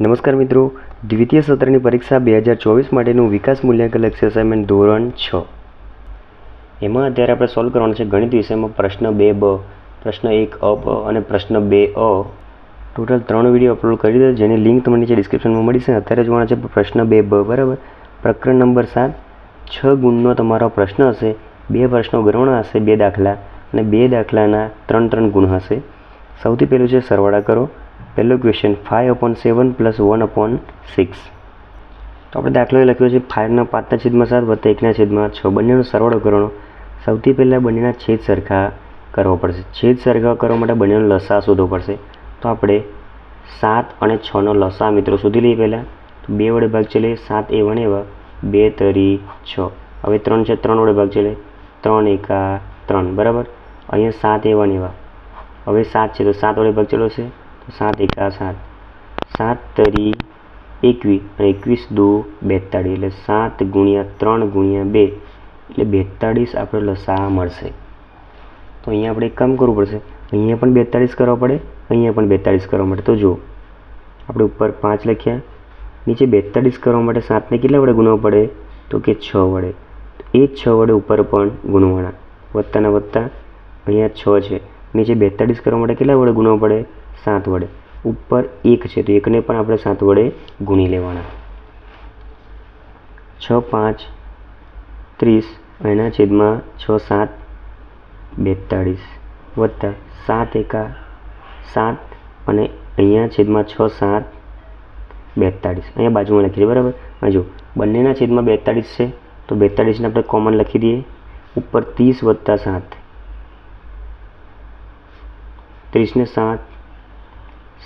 નમસ્કાર મિત્રો. દ્વિતીય સત્રની પરીક્ષા બે હજાર ચોવીસ માટેનું વિકાસ મૂલ્યાંકન લક્ષ્ય અસાઇનમેન્ટ ધોરણ છ. એમાં અત્યારે આપણે સોલ્વ કરવાનું છે ગણિત વિષયમાં પ્રશ્ન બે બ, પ્રશ્ન એક અ બ અને પ્રશ્ન બે અ. ટોટલ ત્રણ વીડિયો અપલોડ કરી દે જેની લિંક તમને નીચે ડિસ્ક્રિપ્શનમાં મળી છે. અત્યારે જોવાના છે પ્રશ્ન બે બ, બરાબર? પ્રકરણ નંબર સાત. છ ગુણનો તમારો પ્રશ્ન હશે, બે પ્રશ્નો ગણવાના હશે, બે દાખલા, અને બે દાખલાના ત્રણ ત્રણ ગુણ હશે. સૌથી પહેલું છે સરવાળા કરો. પહેલો question five upon seven plus one upon six તો આપણે દાખલો એ લખ્યો છે ફાઇવના પાંચના છેદમાં સાત વત્તા એકના છેદમાં છ. બંનેનો સરવાળો કરવાનો. સૌથી પહેલાં બંનેના છેદ સરખા કરવો પડશે. છેદ સરખા કરવા માટે બંનેનો લસા શોધવો પડશે. તો આપણે સાત અને છનો લસા મિત્રો શોધી લઈએ પહેલાં. તો બે વડે ભાગ ચલે સાત એ વણ એવા. બે તરી છ. હવે ત્રણ છે, ત્રણ વડે ભાગ ચલે ત્રણ એકા ત્રણ. બરાબર? અહીંયા સાત એ વણ એવા. હવે સાત છે તો સાત વડે ભાગ ચલો છે સાત એકા સાત. સાત તરી એકવીસ. અને એકવીસ દો બેતાળીસ. એટલે સાત ગુણ્યા ત્રણ ગુણ્યા બે. એટલે બેતાળીસ આપણે લસા મળશે. તો અહીંયા આપણે એક કામ કરવું પડશે. અહીંયા પણ બેતાળીસ કરવા પડે. અહીંયા પણ બેતાળીસ કરવા માટે. તો જુઓ. આપણે ઉપર પાંચ લખ્યા. નીચે બેતાળીસ કરવા માટે સાતને કેટલા વડે ગુણવા પડે? તો કે છ વડે. એ છ વડે ઉપર પણ ગુણવાના. વત્તાના વત્તા અહીંયા છ છે. નીચે બેતાળીસ કરવા માટે કેટલા વડે ગુણવા પડે? સાત વડે. ઉપર એક છે, તો એકને પણ આપણે સાત વડે ગુણી લેવાના. છ, પાંચ, ત્રીસ એના છેદમાં છ, સાત, બેતાળીસ. વત્તા સાત એકા સાત, અને અહીંયા છેદમાં છ, સાત, બેતાળીસ. અહીંયા બાજુમાં લખી દઈએ, બરાબર? જો બંનેના છેદમાં બેતાળીસ છે, તો બેતાળીસને આપણે કોમન લખી દઈએ. ઉપર ત્રીસ વત્તા સાત. ત્રીસને સાત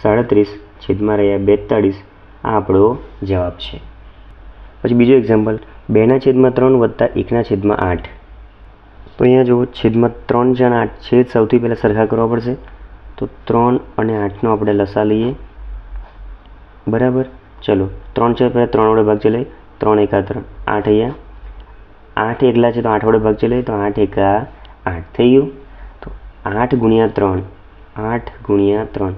સાડત્રીસ છેદમાં રહ્યા બેતાળીસ આ આપણો જવાબ છે. પછી બીજો એક્ઝામ્પલ બેના છેદમાં ત્રણ વત્તા એકના છેદમાં આઠ. તો અહીંયા જુઓ, છેદમાં ત્રણ છે આઠ છેદ સૌથી પહેલાં સરખા કરવા પડશે. તો ત્રણ અને આઠનો આપણે લસા લઈએ. બરાબર? ચલો, ત્રણ છે પહેલાં ત્રણ વડે ભાગ ચલાવીએ. ત્રણ એકા ત્રણ આઠ અહીંયા. આઠ એકલા છે તો આઠ વડે ભાગ ચલાવીએ. તો આઠ એકા આઠ થઈ ગયું. તો આઠ ગુણ્યા ત્રણ, આઠ ગુણ્યા ત્રણ.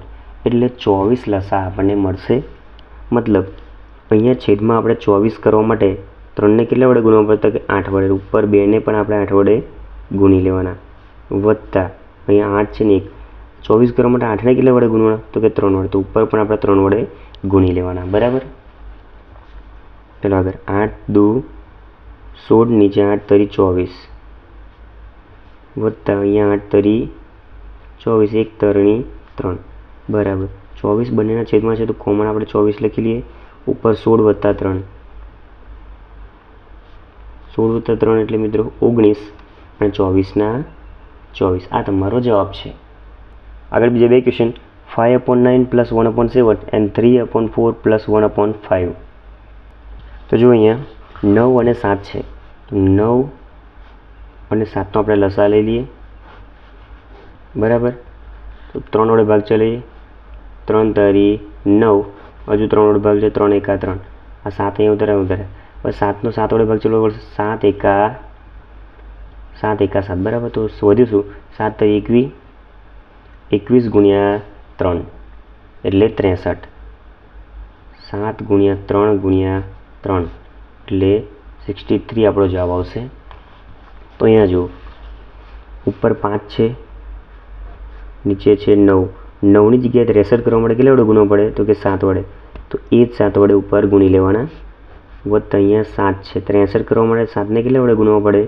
એટલે ચોવીસ લસા આપણને મળશે. મતલબ, અહીંયા છેદમાં આપણે ચોવીસ કરવા માટે ત્રણને કેટલા વડે ગુણવા પડતા કે આઠ વડે. ઉપર બેને પણ આપણે આઠ વડે ગુણી લેવાના. વત્તા, અહીંયા આઠ છે ને એક. ચોવીસ કરવા માટે આઠને કેટલા વડે ગુણવાના? તો કે ત્રણ વડે. તો ઉપર પણ આપણે ત્રણ વડે ગુણી લેવાના. બરાબર? ચલો આગળ. આઠ, દુ, સોળ, નીચે આઠ, તરી, ચોવીસ. વત્તા, અહીંયા આઠ, તરી, ચોવીસ. એક, તરણી, ત્રણ. બરાબર. ચોવીસ બંનેના છેદમાં છે તો કોમન આપણે ચોવીસ લખી લઈએ. ઉપર સોળ વત્તા ત્રણ. સોળ વત્તા ત્રણ એટલે મિત્રો ઓગણીસ અને ચોવીસના ચોવીસ. આ તમારો જવાબ છે. આગળ બીજા બે question five upon nine plus one upon seven and three upon four plus one upon five તો જો અહીંયા નવ અને સાત છે. નવ અને સાતનો આપણે લસા લઈ લઈએ. બરાબર? તો ત્રણ વડે ભાગ ચલાવીએ. ત્રણ તરી નવ, હજુ ત્રણ વડે ભાગ છે, ત્રણ એકા ત્રણ. આ સાત અહીંયા ઉતારે ઉતારે હવે સાતનો સાત વડે ભાગ ચલો પડશે સાત એકા સાત એકા સાત. બરાબર? તો શોધીશું સાત તરી એકવીસ એકવીસ ગુણ્યા ત્રણ, એટલે ત્રેસઠ. સાત ગુણ્યા ત્રણ ગુણ્યા ત્રણ, એટલે સિક્સટી થ્રી આપણો જવાબ આવશે. તો અહીંયા જુઓ. ઉપર પાંચ છે, નીચે છે નવ. નવની જગ્યાએ ત્રેસઠ કરવા માટે કેટલા વડે ગુણવા પડે? તો કે સાત વડે. તો એ જ સાત વડે ઉપર ગુણી લેવાના. વત્તા અહીંયા સાત છે. ત્રેસઠ કરવા માટે સાતને કેટલા વડે ગુણવા પડે?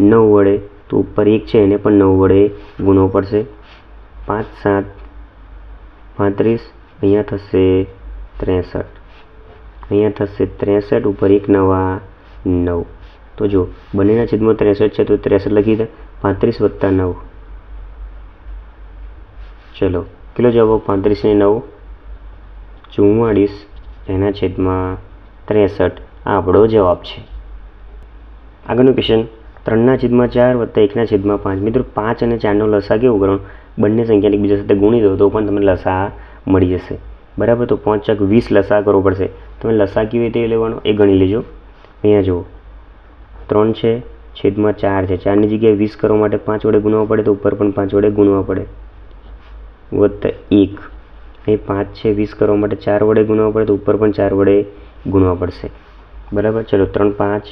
નવ વડે. તો ઉપર એક છે, એને પણ નવ વડે ગુણવો પડશે. પાંચ, સાત, પાંત્રીસ, અહીંયા થશે ત્રેસઠ. અહીંયા થશે ત્રેસઠ, ઉપર એક નવા નવ. તો જો બંનેના છેદમાં ત્રેસઠ છે તો ત્રેસઠ લખી દે. પાંત્રીસ વત્તા નવ. ચલો. કેટલો જવાબ પાંત્રીસ ને નવ. ચુમ્માળીસ એના છેદમાં ત્રેસઠ. આ આપણો જવાબ છે. આગળનું ક્વેશ્ચન ત્રણના છેદમાં ચાર વત્તા એકના છેદમાં પાંચ. મિત્રો, પાંચ અને ચારનો લસા કેવું કરવાનો? બંને સંખ્યાને એકબીજા સાથે ગુણી દો તો પણ તમને લસા મળી જશે. બરાબર? તો પાંચ ચાક વીસ લસા કરવો પડશે. તમે લસા કેવી રીતે લેવાનો? એ ગણી લેજો. અહીંયા જુઓ. ત્રણ છે, છેદમાં ચાર છે. ચારની જગ્યાએ વીસ કરવા માટે પાંચ વડે ગુણવા પડે તો ઉપર પણ પાંચ વડે ગુણવા પડે. વત્તા એક. અહીં પાંચ છે, વીસ કરવા માટે ચાર વડે ગુણવા પડે તો ઉપર પણ ચાર વડે ગુણવા પડશે. બરાબર? ચલો, ત્રણ પાંચ,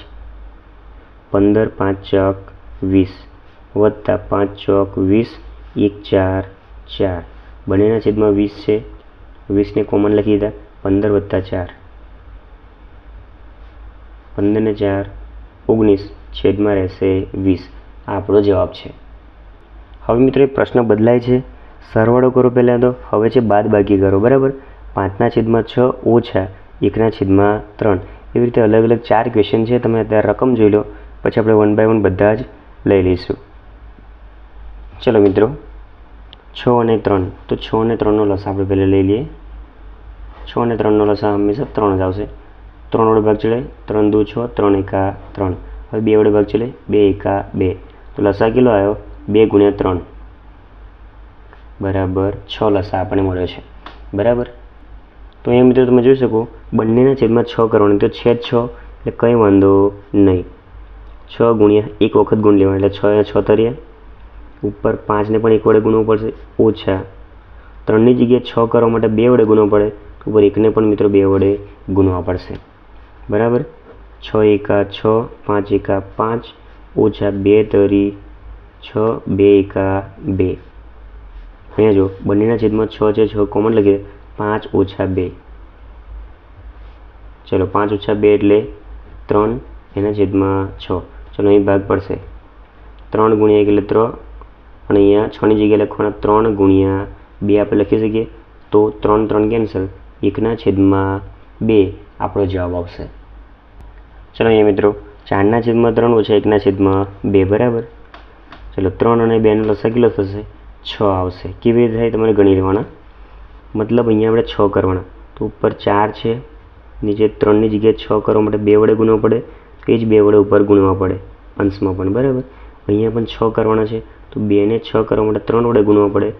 પંદર, પાંચ ચોક, વીસ. વત્તા પાંચ ચોક, વીસ, એક ચાર ચાર. બંનેના છેદમાં વીસ છે. વીસને કોમન લખી દીધા. પંદર વત્તા ચાર. પંદરને ચાર, ઓગણીસ છેદમાં રહેશે વીસ. આ આપણો જવાબ છે. હવે મિત્રો, એ પ્રશ્ન બદલાય છે. સરવાળો કરો પહેલાં તો. હવે છે બાદ બાકી કરો, બરાબર? પાંચના છેદમાં છ ઓછા એકના છેદમાં ત્રણ. એવી રીતે અલગ અલગ ચાર ક્વેશ્ચન છે, તમે અત્યારે રકમ જોઈ લો. પછી આપણે વન બાય વન બધા જ લઈ લઈશું. ચલો મિત્રો, છ અને ત્રણ. તો છ અને ત્રણનો લસા આપણે પહેલાં લઈ લઈએ. છ અને ત્રણનો લસા હંમેશા ત્રણ જ આવશે. ત્રણ વડે ભાગ ચડે, ત્રણ દુ છ, ત્રણ એકા ત્રણ. હવે બે વડે ભાગ ચડે, બે એકા બે. તો લસા કેટલો આવ્યો? બે ગુણ્યા ત્રણ. બરાબર છ લસા આપણને મળ્યો છે. બરાબર? તો અહીંયા મિત્રો તમે જોઈ શકો, બંનેના છેદમાં છ કરવાની. તો છેદ છ, એટલે કંઈ વાંધો નહીં. છ ગુણ્યા એક વખત ગુણ લેવાના એટલે છ છ તરીયા ઉપર પાંચને પણ એક વડે ગુણવું પડશે. ઓછા. ત્રણની જગ્યાએ છ કરવા માટે બે વડે ગુણવો પડે. ઉપર એકને પણ મિત્રો બે વડે ગુણવા પડશે. બરાબર? છ એકા છ, પાંચ એકા પાંચ. ઓછા બે તરી છ, બે એકા બે. અહીંયા જો, બંનેના છેદમાં છ છે છ કોમન લખીએ પાંચ ઓછા બે. ચલો, પાંચ ઓછા બે એટલે ત્રણ, એના છેદમાં છ. ચલો, અહીં ભાગ પડશે. ત્રણ ગુણ્યા એક એટલે ત્રણ, અને અહીંયા છની જગ્યાએ લખવાના ત્રણ ગુણ્યા બે આપણે લખી શકીએ, તો ત્રણ ત્રણ કેન્સલ એકના છેદમાં બે આપણો જવાબ આવશે. ચલો, અહીંયા મિત્રો, ચારના છેદમાં ત્રણ ઓછા એકના છેદમાં બે, બરાબર? ચલો, ત્રણ અને બેનો લસા કેટલો થશે છ આવશે. કેવી રીતે થાય તમારે ગણી લેવાના? મતલબ અહીંયા આપણે છ કરવાના. તો ઉપર ચાર છે, નીચે ત્રણની જગ્યાએ છ કરવા માટે બે વડે ગુણવા પડે, તો એ જ બે વડે ઉપર ગુણવા પડે અંશમાં પણ. બરાબર? અહીંયા પણ છ કરવાના છે, તો બેને છ કરવા માટે ત્રણ વડે ગુણવા પડે,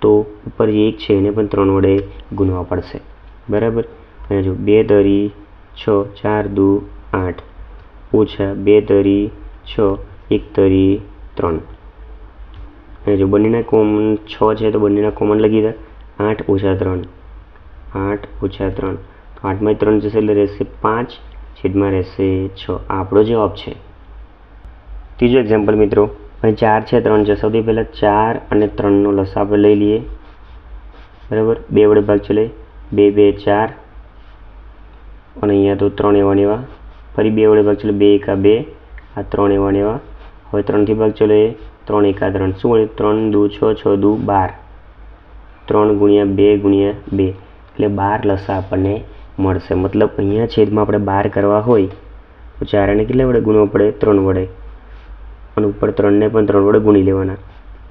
તો ઉપર જે એક છે એને પણ ત્રણ વડે ગુણવા પડશે. બરાબર? અહીંયા જો બે તરી છ, ચાર દુ, આઠ. ઓછા બે તરી છ, એક તરી ત્રણ. અને જો બંનેના કોમન છ છે તો બંનેના કોમન લખી દે. આઠ ઓછા ત્રણ. આઠ ઓછા ત્રણ. તો આઠમાં ત્રણ જશે એટલે રહેશે પાંચ, છેદમાં રહેશે છ. આપણો જવાબ છે. ત્રીજો એક્ઝામ્પલ મિત્રો, અહીં ચાર છે, ત્રણ છે. સૌથી પહેલાં ચાર અને ત્રણનો લસા આપણે લઈ લઈએ. બરાબર? બે વડે ભાગ ચલે બે બે, ચાર. અને અહીંયા તો ત્રણ એવા એવા. ફરી બે વડે ભાગ ચલે બે, એકા બે. આ ત્રણ એવા એવા. હવે ત્રણથી ભાગ ચલે ત્રણ એકા ત્રણ શું ત્રણ દુ, છ છ દુ, બાર. ત્રણ ગુણ્યા બે ગુણ્યા બે. એટલે બાર લસા આપણને મળશે. મતલબ અહીંયા છેદમાં આપણે બાર કરવા હોય, તો ચારને કેટલા વડે ગુણવા પડે? ત્રણ વડે. અને ઉપર ત્રણને પણ ત્રણ વડે ગુણી લેવાના.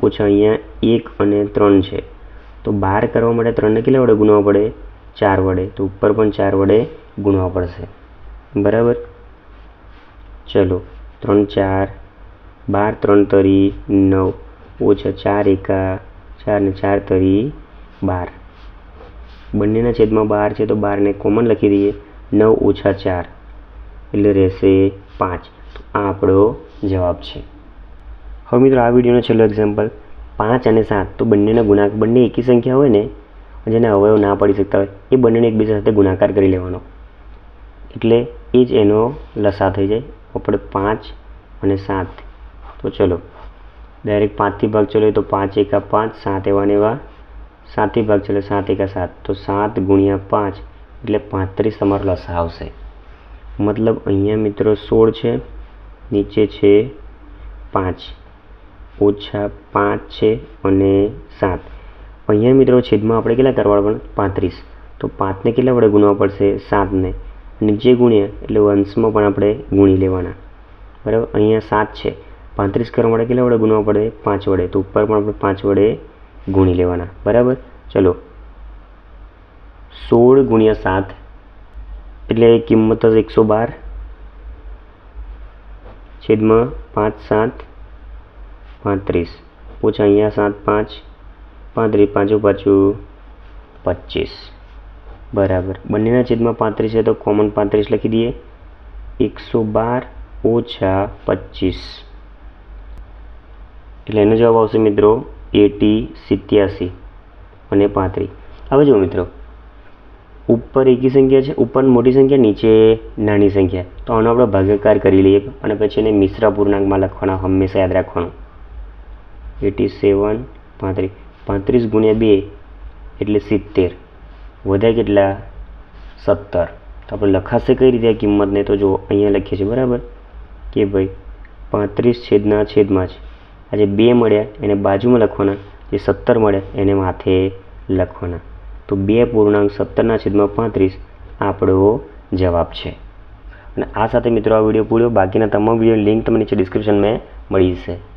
ઓછા અહીંયા એક અને ત્રણ છે. તો બાર કરવા માટે ત્રણને કેટલા વડે ગુણવા પડે? ચાર વડે. તો ઉપર પણ ચાર વડે ગુણવા પડશે. બરાબર? ચલો. ત્રણ ચાર બાર, ત્રણ તરી, નવ, ઓછા ચાર, એકા, ચાર ને ચાર તરી, બાર. બંનેના છેદમાં બાર છે તો બારને કોમન લખી દઈએ. નવ ઓછા ચાર એટલે રહેશે પાંચ. તો આ આપણો જવાબ છે. હવે મિત્રો આ વિડીયોનો છેલ્લો એક્ઝામ્પલ પાંચ અને સાત તો બંનેના ગુણાકાર બંને એકી સંખ્યા હોય ને, જેને અવયવ ના પડી શકતા હોય, એ બંનેને એકબીજા સાથે ગુણાકાર કરી લેવાનો. એટલે એ જ એનો લસા થઈ જાય. આપણે પાંચ અને સાત તો ચલો. ડાયરેક્ટ પાંચથી ભાગ ચલો તો પાંચ એકા પાંચ, સાત એવા ને એવા. સાતથી ભાગ ચલો, સાત એકા સાત. તો સાત ગુણ્યા પાંચ, એટલે પાંત્રીસ તમારો લસા આવશે. મતલબ અહીંયા મિત્રો સોળ છે, નીચે છે પાંચ. ઓછા પાંચ છે અને સાત. અહીંયા મિત્રો છેદમાં આપણે કેટલા કરવા પડે પાંત્રીસ. તો પાંચને કેટલા વડે ગુણવા પડશે? સાતને. નીચે ગુણ્યા, એટલે વંશમાં પણ આપણે ગુણી લેવાના. બરાબર? અહીંયા સાત છે. પાંત્રીસ કરવા માટે કેટલા વડે ગુણવા પડે? પાંચ વડે. તો ઉપર પણ આપણે પાંચ વડે ગુણી લેવાના. બરાબર? ચલો. સોળ ગુણ્યા સાત એટલે કિંમત જ એકસો બાર. છેદમાં પાંચ સાત પાંત્રીસ. ઓછા અહીંયા સાત પાંચ. પાંત્રીસ પાંચું પાછું પચીસ. બરાબર. બંનેના છેદમાં પાંત્રીસ છે તો કોમન પાંત્રીસ લખી દઈએ. એકસો બાર ઓછા પચીસ. એટલે એનો જવાબ આવશે મિત્રો એટી સિત્યાસી અને પાંત્રીસ. હવે જુઓ મિત્રો, ઉપર એકી સંખ્યા છે, ઉપર મોટી સંખ્યા, નીચે નાની સંખ્યા. તો આનો આપણે ભાગાકાર કરી લઈએ અને પછી એને મિશ્ર પૂર્ણાંકમાં લખવાના, હંમેશા યાદ રાખવાનું. એટી સેવન, પાંત્રીસ. પાંત્રીસ ગુણ્યા બે એટલે સિત્તેર. વધ્યા કેટલા? સત્તર. તો આપણે લખાશે કઈ રીતે આ કિંમતને? તો જો અહીંયા લખીએ છીએ, બરાબર? કે ભાઈ, પાંત્રીસ છેદના છેદમાં જ આ જે બે મળ્યા એને બાજુમાં લખવાના. જે સત્તર મળ્યા એને માથે લખવાના. તો બે પૂર્ણાંક સત્તરના છેદમાં પાંત્રીસ આપણો જવાબ છે. અને આ સાથે મિત્રો આ વીડિયો પૂર્યો. બાકીના તમામ વીડિયો લિંક તમને નીચે ડિસ્ક્રિપ્શનમાં મળી જશે.